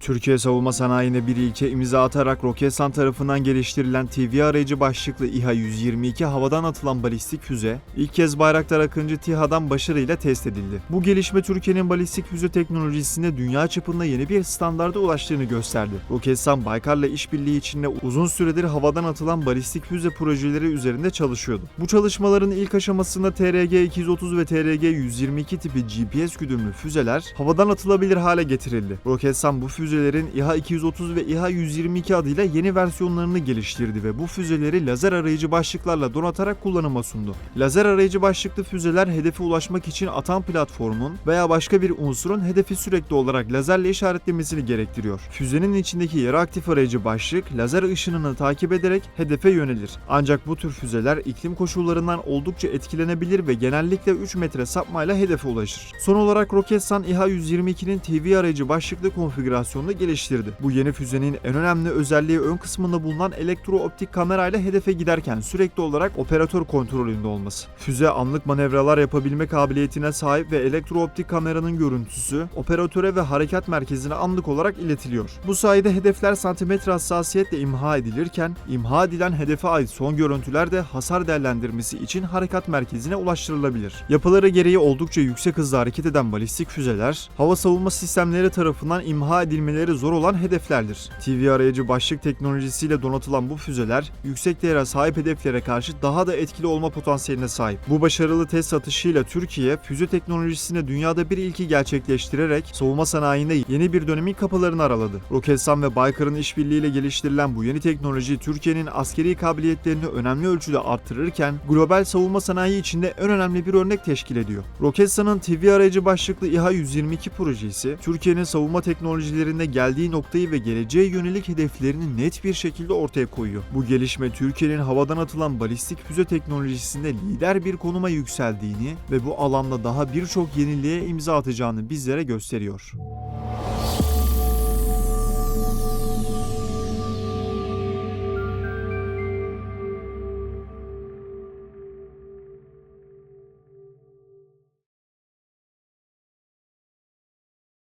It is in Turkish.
Türkiye savunma sanayine bir ilke imza atarak Roketsan tarafından geliştirilen TV aracı başlıklı İHA 122 havadan atılan balistik füze ilk kez Bayraktar Akıncı TİHA'dan başarıyla test edildi. Bu gelişme Türkiye'nin balistik füze teknolojisinde dünya çapında yeni bir standarda ulaştığını gösterdi. Roketsan Baykar'la işbirliği içinde uzun süredir havadan atılan balistik füze projeleri üzerinde çalışıyordu. Bu çalışmaların ilk aşamasında TRG-230 ve TRG-122 tipi GPS güdümlü füzeler havadan atılabilir hale getirildi. Roketsan bu füzelerin İHA 230 ve İHA 122 adıyla yeni versiyonlarını geliştirdi ve bu füzeleri lazer arayıcı başlıklarla donatarak kullanıma sundu. Lazer arayıcı başlıklı füzeler hedefe ulaşmak için atan platformun veya başka bir unsurun hedefi sürekli olarak lazerle işaretlemesini gerektiriyor. Füzenin içindeki yarı aktif arayıcı başlık lazer ışınını takip ederek hedefe yönelir. Ancak bu tür füzeler iklim koşullarından oldukça etkilenebilir ve genellikle 3 metre sapmayla hedefe ulaşır. Son olarak Roketsan İHA 122'nin TV arayıcı başlıklı konfigürasyonunu geliştirdi. Bu yeni füzenin en önemli özelliği ön kısmında bulunan elektro-optik kamerayla hedefe giderken sürekli olarak operatör kontrolünde olması. Füze anlık manevralar yapabilme kabiliyetine sahip ve elektro-optik kameranın görüntüsü operatöre ve harekat merkezine anlık olarak iletiliyor. Bu sayede hedefler santimetre hassasiyetle imha edilirken imha edilen hedefe ait son görüntüler de hasar değerlendirmesi için harekat merkezine ulaştırılabilir. Yapıları gereği oldukça yüksek hızla hareket eden balistik füzeler, hava savunma sistemleri tarafından imha edilmeleri zor olan hedeflerdir. TV arayıcı başlık teknolojisiyle donatılan bu füzeler, yüksek değere sahip hedeflere karşı daha da etkili olma potansiyeline sahip. Bu başarılı test atışıyla Türkiye, füze teknolojisine dünyada bir ilki gerçekleştirerek savunma sanayinde yeni bir dönemin kapılarını araladı. Roketsan ve Baykar'ın işbirliğiyle geliştirilen bu yeni teknoloji Türkiye'nin askeri kabiliyetlerini önemli ölçüde arttırırken global savunma sanayi içinde en önemli bir örnek teşkil ediyor. Roketsan'ın TV arayıcı başlıklı İHA 122 projesi Türkiye'nin savunma teknolojilerinde geldiği noktayı ve geleceğe yönelik hedeflerini net bir şekilde ortaya koyuyor. Bu gelişme Türkiye'nin havadan atılan balistik füze teknolojisinde lider bir konuma yükseldiğini ve bu alanda daha birçok yeniliğe imza atacağını bizlere gösteriyor.